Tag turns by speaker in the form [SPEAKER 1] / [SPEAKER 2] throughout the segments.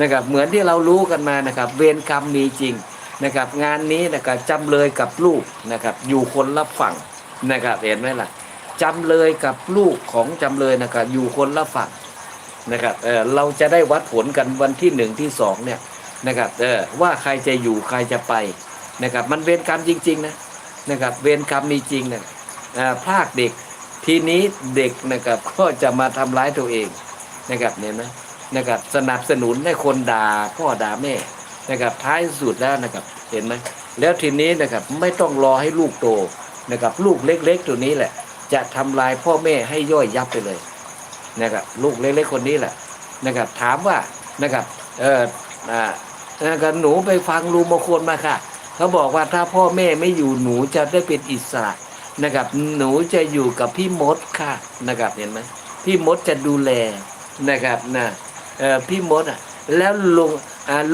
[SPEAKER 1] นะครับเหมือนที่เรารู้กันมานะครับ เวรกรรมมีจริงนะครับ งานนี้นะครับจำเลยกับลูกนะครับ อยู่คนละฝั่งนะครับเห็นไหมล่ะจำเลยกับลูกของจำเลยนะครับอยู่คนละฝั่งนะครับเออเราจะได้วัดผลกันวันที่หนึ่งที่สองเนี่ยนะครับเออว่าใครจะอยู่ใครจะไปนะครับมันเวรกรรมจริงๆนะนะครับเวรกรรมมีจริงนะอ่าพรากเด็กทีนี้เด็กนะครับก็จะมาทำร้ายตัวเองนะครับเนี่ยนะ นะครับสนับสนุนให้คนด่าพ่อด่าแม่นะครับท้ายสุดแล้วนะครับเห็นไหมแล้วทีนี้นะครับไม่ต้องรอให้ลูกโตนะครับลูกเล็ก ๆ ตัวนี้แหละ จะทำลายพ่อแม่ให้ย่อยยับไปเลยนะครับลูกเล็กๆคนนี้แหละนะครับถามว่านะครับเอออ่านะครับหนูไปฟังลุงมงคลมาค่ะ เขาบอกว่าถ้าพ่อแม่ไม่อยู่หนูจะได้เป็นอิสระนะครับ หนูจะอยู่กับพี่มดค่ะนะครับเห็นไหมพี่มดจะดูแลนะครับนะ พี่มดอะ แล้วลุง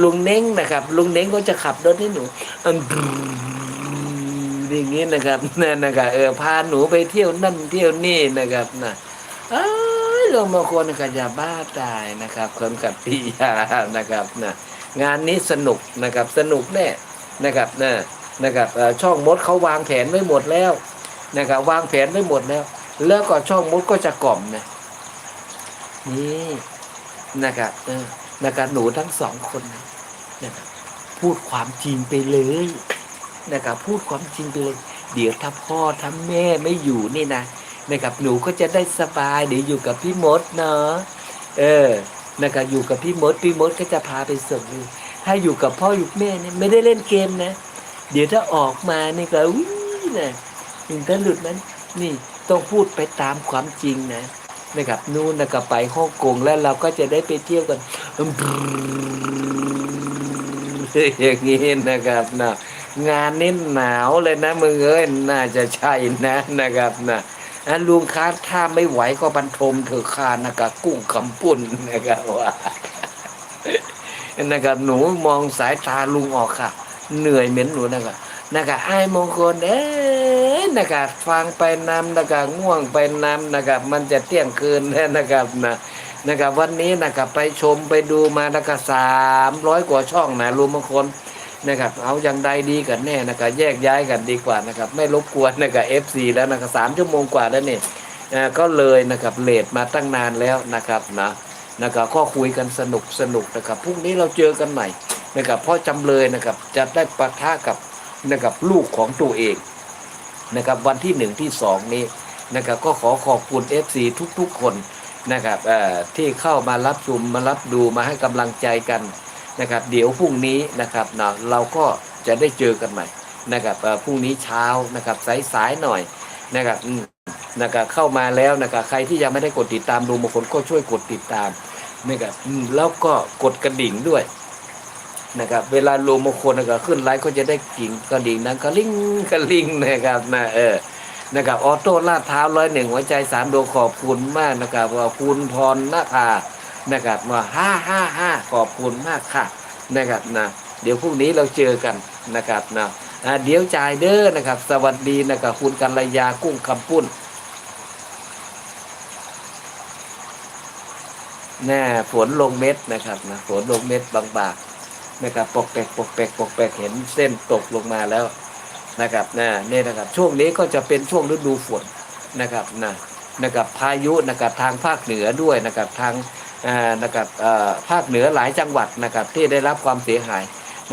[SPEAKER 1] ลุงเน้งนะครับ ลุงเน้งก็จะขับรถให้หนูอืมอย่างงี้นะครับนั่นนะครับเออพาหนูไปเที่ยวนั่นเที่ยวนี่นะครับนะเอ้ยลงมาคนกับยาบ้าตายนะครับคนกับพี่ยานะครับนะงานนี้สนุกนะครับสนุกแน่นะครับนะนะครับช่องมดเขาวางแผนไว้หมดแล้วนะครับวางแผนไว้หมดแล้ว แล้วก็ช่องมดก็จะกล่อมนะนี่ นะครับเออนะครับหนูทั้งสองคนนะนะครับพูดความจริงไปเลยนะครับพูดความจริงไปเลย เดี๋ยวถ้าพ่อถ้าแม่ไม่อยู่นี่นะนะครับหนูก็จะได้สบายเดี๋ยวอยู่กับพี่มดเนาะเออนะครับอยู่กับพี่มดพี่มดก็จะพาไปส่งถ้าอยู่กับพ่ออยู่แม่เนี่ยไม่ได้เล่นเกมนะ เดี๋ยวถ้าออกมานี่ก็อุ้ยนะถึงถ้าหลุดนั้นนี่ต้องพูดไปตามความจริงนะ นะครับนู่นนะครับไปฮ่องกงแล้วเราก็จะได้ไปเที่ยวกันอย่างนี้นะครับนะงานนี้หนาวเลยนะมึงเอ้ยน่าจะใช่นะนะครับนะอะลุงค้าถ้าไม่ไหวก็บรรทมเถอะคานะครับกุ้งคำปุ่นนะครับว่านะครับหนูมองสายตาลุงออกค่ะ เหนื่อยเหม็นหนูนะครับนะครับไอ้มงคลเอ้ย นะครับฟังไปนำนะครับง่วงไปนำนะครับมันจะเที่ยงคืนแล้วนะครับนะนะครับวันนี้นะครับไปชมไปดูมานะครับสามร้อยกว่าช่องนะรวมบางคนนะครับเอาอย่างใดดีกันแน่นะครับแยกย้ายกันดีกว่านะครับไม่รบกวนนะครับเอฟซีแล้วนะครับสามชั่วโมงกว่าแล้วเนี่ยก็เลยนะครับเลทมาตั้งนานแล้วนะครับนะนะครับก็คุยกันสนุกสนุกนะครับพรุ่งนี้เราเจอกันใหม่นะครับพ่อจำเลยนะครับจะได้ปะทะกับนะครับลูกของตัวเอง นะครับวันที่หนึ่งที่สองนี้นะครับก็ขอขอบคุณ FC ทุกๆ คนนะครับเอ่อที่เข้ามารับชมมารับดูมาให้กำลังใจกันนะครับเดี๋ยวพรุ่งนี้นะครับนะเราก็จะได้เจอกันใหม่นะครับพรุ่งนี้เช้านะครับสายๆหน่อยนะครับอืมนะครับเข้ามาแล้วนะครับใครที่ยังไม่ได้กดติดตามดูบางคนก็ช่วยกดติดตามนะครับอืมแล้วก็กดกระดิ่งด้วย นะครับ เวลาลงมงคลนะครับขึ้นไลฟ์ก็จะได้กิ่งกระดิ่งนั้นกระลิงกระลิงนะครับนะเออนะครับออโต้ลาดเท้าร้อยหนึ่งหัวใจสามดวงขอบคุณมากนะครับว่าคุณพรณภานะครับมาห้าห้าห้าขอบคุณมากค่ะนะครับนะเดี๋ยวพรุ่งนี้เราเจอกันนะครับนะเดี๋ยวจ่ายเด้อนะครับ สวัสดีนะครับคุณกัลยากุ้งคำปุ้นแน่ฝนลงเม็ดนะครับนะฝนลงเม็ดบางๆ นะครับปกแปกปกแปกปกแปกเห็นเส้นตกลงมาแล้วนะครับนะนี่นะครับ ช่วงนี้ก็จะเป็นช่วงฤดูฝนนะครับนะนะครับพายุนะครับทางภาคเหนือด้วยนะครับทางนะครับภาคเหนือหลายจังหวัดนะครับที่ได้รับความเสียหาย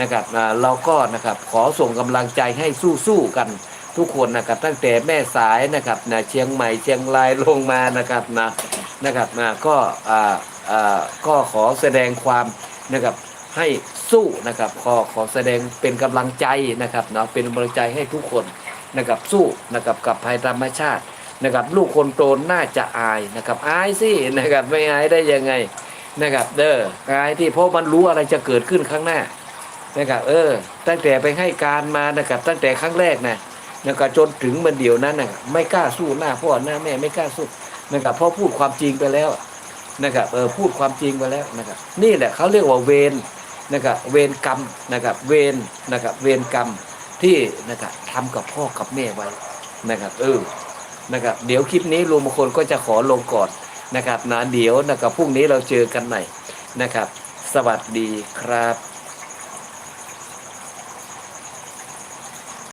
[SPEAKER 1] นะครับเราก็นะครับขอส่งกำลังใจให้สู้ๆกันทุกคนนะครับตั้งแต่แม่สายนะครับนะเชียงใหม่เชียงรายลงมานะครับนะนะครับนะก็อ่าอ่าก็ขอแสดงความนะครับ ให้สู้นะครับ ขอขอแสดงเป็นกำลังใจนะครับเนาะเป็นกำลังใจให้ทุกคนนะครับสู้นะครับกับภัยธรรมชาตินะครับลูกคนโตน่าจะอายนะครับอายสินะครับไม่อายได้ยังไงนะครับเด้ออายที่เพราะมันรู้อะไรจะเกิดขึ้นข้างหน้านะครับเออ ตั้งแต่ไปให้การมานะครับตั้งแต่ครั้งแรกนะนะครับจนถึงมันเดียวนั้นนะไม่กล้าสู้หน้าพ่อหน้าแม่ไม่กล้าสู้นะครับเพราะพูดความจริงไปแล้วนะครับเออพูดความจริงไปแล้วนะครับนี่แหละเขาเรียกว่าเวร นะครับเวรกรรมนะครับเวรนะครับเวรกรรมที่นะครับทำกับพ่อกับแม่ไว้นะครับเออนะครับเดี๋ยวคลิปนี้ลุงมงคลก็จะขอลงก่อนนะครับนะเดี๋ยวนะครับพรุ่งนี้เราเจอกันใหม่นะครับ สวัสดีครับ